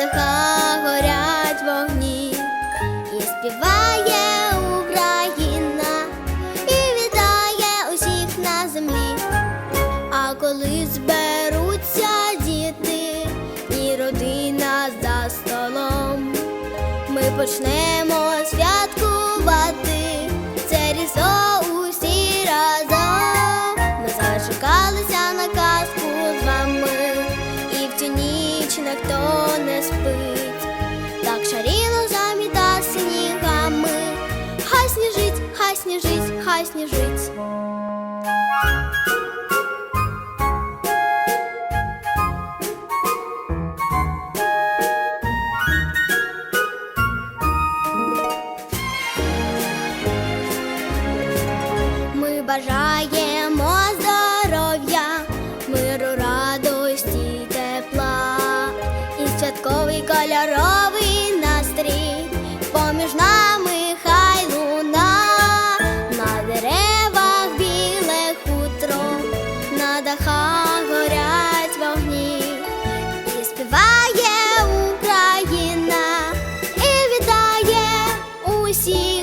дахах горять вогні і співає Україна, і вітає усіх на землі. А коли зберуться діти і родина за столом, ми почнемо святкувати це різо усі разом. Ми зачекалися на казку з вами, і в цю ніч на хто. не спить. Так шаріно заміта снігами. Хай сніжить, хай сніжить, хай сніжить. Ми бажаємо святковий кольоровий настрій, поміж нами хай луна, на деревах біле хутро, на дахах горять вогні, і співає Україна і вітає усіх.